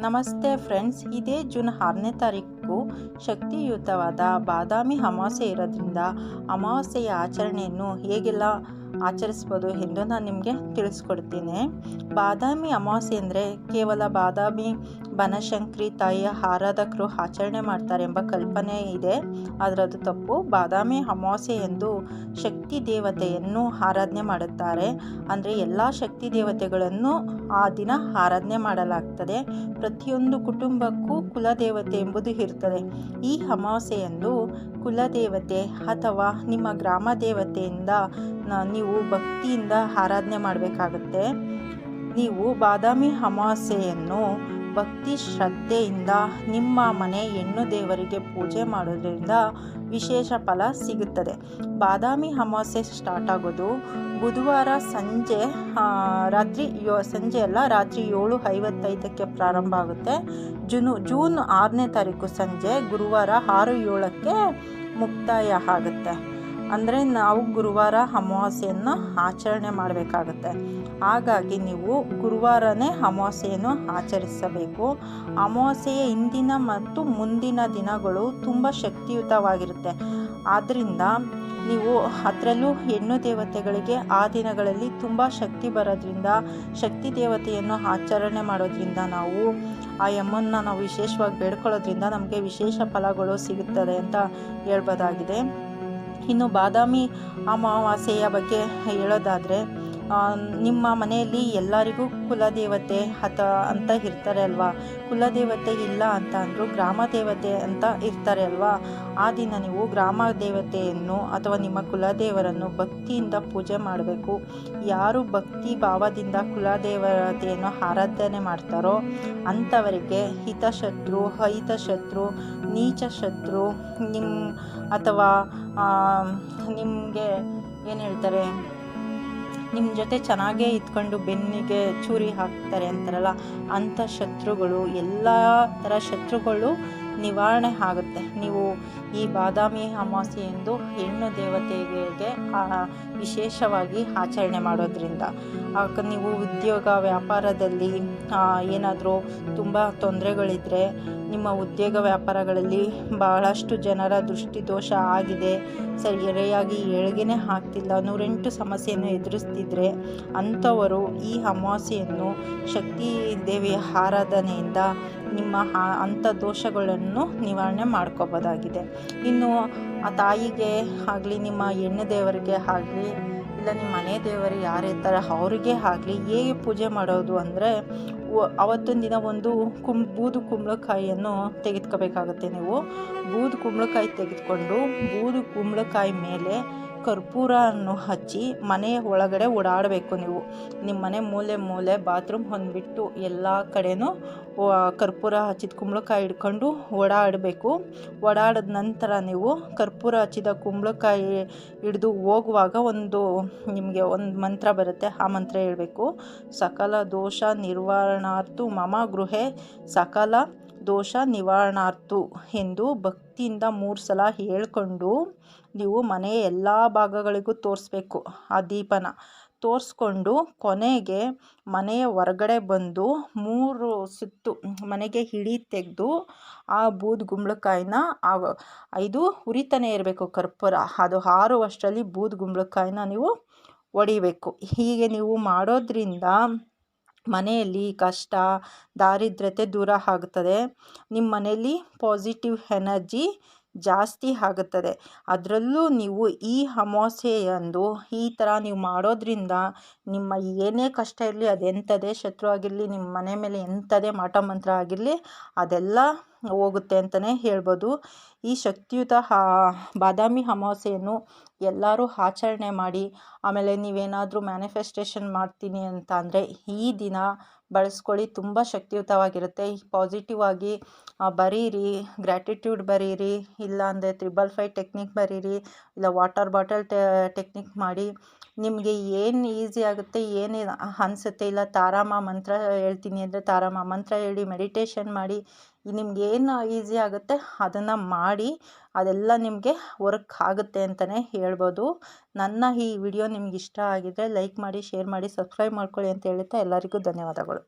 ನಮಸ್ತೆ ಫ್ರೆಂಡ್ಸ್ ಇದೇ ಜೂನ್ ಆರನೇ ತಾರೀಕು ಶಕ್ತಿಯುತವಾದ ಬಾದಾಮಿ ಅಮಾವಾಸ್ಯೆ ಇರೋದ್ರಿಂದ ಅಮಾವಾಸ್ಯೆಯ ಆಚರಣೆಯನ್ನು ಹೇಗೆಲ್ಲ ಆಚರಿಸ್ಬೋದು ಎಂದು ನಾನು ನಿಮಗೆ ತಿಳಿಸ್ಕೊಡ್ತೀನಿ. ಬಾದಾಮಿ ಅಮಾವಾಸ್ಯೆ ಅಂದರೆ ಕೇವಲ ಬಾದಾಮಿ, ಬನಶಂಕರಿ ತಾಯಿಯ ಆರಾಧಕರು ಆಚರಣೆ ಮಾಡ್ತಾರೆ ಎಂಬ ಕಲ್ಪನೆ ಇದೆ. ಆದರೆ ಅದು ತಪ್ಪು. ಬಾದಾಮಿ ಅಮಾವಾಸ್ಯೆ ಎಂದು ಶಕ್ತಿ ದೇವತೆಯನ್ನು ಆರಾಧನೆ ಮಾಡುತ್ತಾರೆ. ಅಂದರೆ ಎಲ್ಲ ಶಕ್ತಿ ದೇವತೆಗಳನ್ನು ಆ ದಿನ ಆರಾಧನೆ ಮಾಡಲಾಗ್ತದೆ. ಪ್ರತಿಯೊಂದು ಕುಟುಂಬಕ್ಕೂ ಕುಲದೇವತೆ ಎಂಬುದು ಇರ್ತದೆ ಈ ಅಮಾವಾಸ್ಯೆಯಂದು ಕುಲದೇವತೆ ಅಥವಾ ನಿಮ್ಮ ಗ್ರಾಮ ದೇವತೆಯಿಂದ ನೀವು ಭಕ್ತಿಯಿಂದ ಆರಾಧನೆ ಮಾಡಬೇಕಾಗುತ್ತೆ. ನೀವು ಬಾದಾಮಿ ಅಮಾವಾಸ್ಯೆಯನ್ನು ಭಕ್ತಿ ಶ್ರದ್ಧೆಯಿಂದ ನಿಮ್ಮ ಮನೆ ಹೆಣ್ಣು ದೇವರಿಗೆ ಪೂಜೆ ಮಾಡೋದ್ರಿಂದ ವಿಶೇಷ ಫಲ ಸಿಗುತ್ತದೆ. ಬಾದಾಮಿ ಅಮಾವಾಸ್ಯೆ ಸ್ಟಾರ್ಟ್ ಆಗೋದು. ಬುಧವಾರ ಸಂಜೆ ರಾತ್ರಿ ಸಂಜೆ ಅಲ್ಲ, ರಾತ್ರಿ ಏಳು ಐವತ್ತೈದಕ್ಕೆ ಪ್ರಾರಂಭ ಆಗುತ್ತೆ. ಜೂನು, ಜೂನ್ ಆರನೇ ತಾರೀಕು ಸಂಜೆ ಗುರುವಾರ ಆರು ಏಳಕ್ಕೆ ಮುಕ್ತಾಯ ಆಗುತ್ತೆ. ಅಂದರೆ ನಾವು ಗುರುವಾರ ಅಮಾವಾಸ್ಯೆಯನ್ನು ಆಚರಣೆ ಮಾಡಬೇಕಾಗುತ್ತೆ. ಹಾಗಾಗಿ ನೀವು ಗುರುವಾರನೇ ಅಮಾವಾಸ್ಯೆಯನ್ನು ಆಚರಿಸಬೇಕು. ಅಮಾವಾಸ್ಯೆಯ ಹಿಂದಿನ ಮತ್ತು ಮುಂದಿನ ದಿನಗಳು ತುಂಬ ಶಕ್ತಿಯುತವಾಗಿರುತ್ತೆ. ಆದ್ದರಿಂದ ನೀವು ಅದರಲ್ಲೂ ಹೆಣ್ಣು ದೇವತೆಗಳಿಗೆ ಆ ದಿನಗಳಲ್ಲಿ ತುಂಬ ಶಕ್ತಿ ಬರೋದ್ರಿಂದ, ಶಕ್ತಿ ದೇವತೆಯನ್ನು ಆಚರಣೆ ಮಾಡೋದ್ರಿಂದ ನಾವು ಆ ಯಮ್ಮನ್ನು ನಾವು ವಿಶೇಷವಾಗಿ ಬೇಡ್ಕೊಳ್ಳೋದ್ರಿಂದ ನಮಗೆ ವಿಶೇಷ ಫಲಗಳು ಸಿಗುತ್ತದೆ ಅಂತ ಹೇಳ್ಬೋದಾಗಿದೆ. ಇನ್ನು ಬಾದಾಮಿ ಅಮಾವಾಸ್ಯೆಯ ಬಗ್ಗೆ ಹೇಳೋದಾದರೆ ನಿಮ್ಮ ಮನೆಯಲ್ಲಿ ಎಲ್ಲರಿಗೂ ಕುಲದೇವತೆ ಅಥ ಅಂತ ಇರ್ತಾರೆ ಅಲ್ವಾ? ಕುಲದೇವತೆ ಇಲ್ಲ ಅಂತ ಅಂದರೂ ಗ್ರಾಮ ದೇವತೆ ಅಂತ ಇರ್ತಾರೆ ಅಲ್ವಾ? ಆ ದಿನ ನೀವು ಗ್ರಾಮ ದೇವತೆಯನ್ನು ಅಥವಾ ನಿಮ್ಮ ಕುಲದೇವರನ್ನು ಭಕ್ತಿಯಿಂದ ಪೂಜೆ ಮಾಡಬೇಕು. ಯಾರು ಭಕ್ತಿ ಭಾವದಿಂದ ಕುಲದೇವತೆಯನ್ನು ಆರಾಧನೆ ಮಾಡ್ತಾರೋ ಅಂಥವರಿಗೆ ಹಿತಶತ್ರು ಹೈತಶತ್ರು ನೀಚ ಶತ್ರು ನಿಮ್ಮ ಅಥವಾ ನಿಮಗೆ ಏನು ಹೇಳ್ತಾರೆ? ನಿಮ್ಮ ಜೊತೆ ಚೆನ್ನಾಗೇ ಇದ್ಕೊಂಡು ಬೆನ್ನಿಗೆ ಚೂರಿ ಹಾಕ್ತಾರೆ ಅಂತಾರಲ್ಲ ಅಂಥ ಶತ್ರುಗಳು ಎಲ್ಲ ಥರ ಶತ್ರುಗಳು ನಿವಾರಣೆ ಆಗುತ್ತೆ. ನೀವು ಈ ಬಾದಾಮಿ ಅಮಾವಾಸ್ಯೆ ಎಂದು ಹೆಣ್ಣು ದೇವತೆಗೆ ವಿಶೇಷವಾಗಿ ಆಚರಣೆ ಮಾಡೋದ್ರಿಂದ. ನೀವು ಉದ್ಯೋಗ ವ್ಯಾಪಾರದಲ್ಲಿ ಏನಾದರೂ ತುಂಬ ತೊಂದರೆಗಳಿದ್ದರೆ ನಿಮ್ಮ ಉದ್ಯೋಗ ವ್ಯಾಪಾರಗಳಲ್ಲಿ ಬಹಳಷ್ಟು ಜನರ ದೃಷ್ಟಿದೋಷ ಆಗಿದೆ. ಸರಿಯಾಗಿ ಏಳ್ಗೆನೇ ಆಗ್ತಿಲ್ಲ. ನೂರೆಂಟು ಸಮಸ್ಯೆಯನ್ನು ಎದುರಿಸ್ತಿದ್ರೆ ಅಂಥವರು ಈ ಅಮಾವಾಸ್ಯೆಯನ್ನು ಶಕ್ತಿ ದೇವಿಯ ಆರಾಧನೆಯಿಂದ ನಿಮ್ಮ ಅಂಥ ದೋಷಗಳನ್ನು ನಿವಾರಣೆ ಮಾಡ್ಕೋಬೋದಾಗಿದೆ. ಇನ್ನು ಆ ತಾಯಿಗೆ ಆಗಲಿ, ನಿಮ್ಮ ಹೆಣ್ಣು ದೇವರಿಗೆ ಆಗಲಿ, ಇಲ್ಲ ನಿಮ್ಮ ಮನೆ ದೇವರು ಯಾರಿರ್ತಾರೆ ಅವರಿಗೆ ಆಗಲಿ ಹೇಗೆ ಪೂಜೆ ಮಾಡೋದು ಅಂದರೆ ಅವತ್ತೊಂದು ದಿನ ಒಂದು ಕುಂ, ಬೂದು ಕುಂಬಳಕಾಯಿಯನ್ನು ತೆಗೆದುಕೋಬೇಕಾಗುತ್ತೆ ನೀವು. ಬೂದು ಕುಂಬಳಕಾಯಿ ತೆಗೆದುಕೊಂಡು ಬೂದು ಕುಂಬಳಕಾಯಿ ಮೇಲೆ ಕರ್ಪೂರವನ್ನು ಹಚ್ಚಿ ಮನೆಯ ಒಳಗಡೆ ಓಡಾಡಬೇಕು ನೀವು. ನಿಮ್ಮ ಮನೆ ಮೂಲೆ ಮೂಲೆ ಬಾತ್ರೂಮ್ ಹೊಂದ್ಬಿಟ್ಟು ಎಲ್ಲ ಕಡೆನೂ ಕರ್ಪೂರ ಹಚ್ಚಿದ ಕುಂಬಳಕಾಯಿ ಹಿಡ್ಕೊಂಡು ಓಡಾಡಬೇಕು. ಓಡಾಡಿದ ನಂತರ ನೀವು ಕರ್ಪೂರ ಹಚ್ಚಿದ ಕುಂಬಳಕಾಯಿ ಹಿಡಿದು ಹೋಗುವಾಗ ಒಂದು, ನಿಮಗೆ ಒಂದು ಮಂತ್ರ ಬರುತ್ತೆ, ಆ ಮಂತ್ರ ಹೇಳಬೇಕು. ಸಕಲ ದೋಷ ನಿರ್ವಹಣಾರ್ಥ ಮಮ ಗೃಹೆ, ಸಕಲ ದೋಷ ನಿವಾರಣಾರ್ಥು ಎಂದು ಭಕ್ತಿಯಿಂದ ಮೂರು ಸಲ ಹೇಳ್ಕೊಂಡು ನೀವು ಮನೆಯ ಎಲ್ಲ ಭಾಗಗಳಿಗೂ ತೋರಿಸ್ಬೇಕು. ಆ ದೀಪನ ತೋರಿಸ್ಕೊಂಡು ಕೊನೆಗೆ ಮನೆಯ ಹೊರಗಡೆ ಬಂದು ಮೂರು ಸುತ್ತು ಮನೆಗೆ ಹಿಡಿ ತೆಗೆದು ಆ ಬೂದು ಗುಂಬಳಕಾಯಿನ ಇದು ಉರಿತಾನೆ ಇರಬೇಕು ಕರ್ಪೂರ. ಅದು ಹಾರುವಷ್ಟರಲ್ಲಿ ಬೂದು ಗುಂಬಳಕಾಯಿನ ನೀವು ಹೊಡಿಬೇಕು ಹೀಗೆ ನೀವು ಮಾಡೋದ್ರಿಂದ ಮನೆಯಲ್ಲಿ ಕಷ್ಟ ದಾರಿದ್ರ್ಯತೆ ದೂರ ಆಗ್ತದೆ ನಿಮ್ಮ ಮನೆಯಲ್ಲಿ ಪಾಸಿಟಿವ್ ಎನರ್ಜಿ ಜಾಸ್ತಿ ಆಗುತ್ತದೆ. ಅದರಲ್ಲೂ ನೀವು ಈ ಅಮಾವಾಸ್ಯೆಯಂದು ಈ ಥರ ನೀವು ಮಾಡೋದ್ರಿಂದ ನಿಮ್ಮ ಏನೇ ಕಷ್ಟ ಇರಲಿ ಅದೆಂಥದೇ ಶತ್ರು ಆಗಿರಲಿ, ನಿಮ್ಮ ಮನೆ ಮೇಲೆ ಎಂಥದೇ ಮಾಟ ಮಂತ್ರ ಆಗಿರಲಿ ಅದೆಲ್ಲ ಹೋಗುತ್ತೆ ಅಂತಲೇ ಹೇಳ್ಬೋದು. ಈ ಶಕ್ತಿಯುತ ಬಾದಾಮಿ ಅಮಾವಾಸ್ಯೆಯನ್ನು ಎಲ್ಲರೂ ಆಚರಣೆ ಮಾಡಿ, ಆಮೇಲೆ ನೀವೇನಾದರೂ ಮ್ಯಾನಿಫೆಸ್ಟೇಷನ್ ಮಾಡ್ತೀನಿ ಅಂತ ಅಂದರೆ ಈ ದಿನ ಬಳಸ್ಕೊಳ್ಳಿ. ತುಂಬ ಶಕ್ತಿಯುತವಾಗಿರುತ್ತೆ. ಪಾಸಿಟಿವ್ ಆಗಿ ಬರೀರಿ ಗ್ರ್ಯಾಟಿಟ್ಯೂಡ್ ಬರೀರಿ, ಇಲ್ಲ ಅಂದರೆ ತ್ರಿಬಲ್ ಫೈ ಟೆಕ್ನಿಕ್ ಬರೀರಿ, ಇಲ್ಲ ವಾಟರ್ ಬಾಟಲ್ ಟೆಕ್ನಿಕ್ ಮಾಡಿ. ನಿಮಗೆ ಏನು ಈಸಿ ಆಗುತ್ತೆ, ಏನು ಅನಿಸುತ್ತೆ, ಇಲ್ಲ ತಾರಾಮ ಮಂತ್ರ ಹೇಳ್ತೀನಿ ಅಂದರೆ ತಾರಾಮ ಮಂತ್ರ ಹೇಳಿ ಮೆಡಿಟೇಷನ್ ಮಾಡಿ, ನಿಮ್ಗೆ ಏನು ಈಸಿ ಆಗುತ್ತೆ ಅದನ್ನು ಮಾಡಿ ಅದೆಲ್ಲ ನಿಮಗೆ ವರ್ಕ್ ಆಗುತ್ತೆ ಅಂತಲೇ ಹೇಳ್ಬೋದು. ನನ್ನ ಈ ವಿಡಿಯೋ ನಿಮ್ಗೆ ಇಷ್ಟ ಆಗಿದ್ದರೆ ಲೈಕ್ ಮಾಡಿ, ಶೇರ್ ಮಾಡಿ, ಸಬ್ಸ್ಕ್ರೈಬ್ ಮಾಡ್ಕೊಳ್ಳಿ ಅಂತ ಹೇಳ್ತಾ ಎಲ್ಲರಿಗೂ ಧನ್ಯವಾದಗಳು.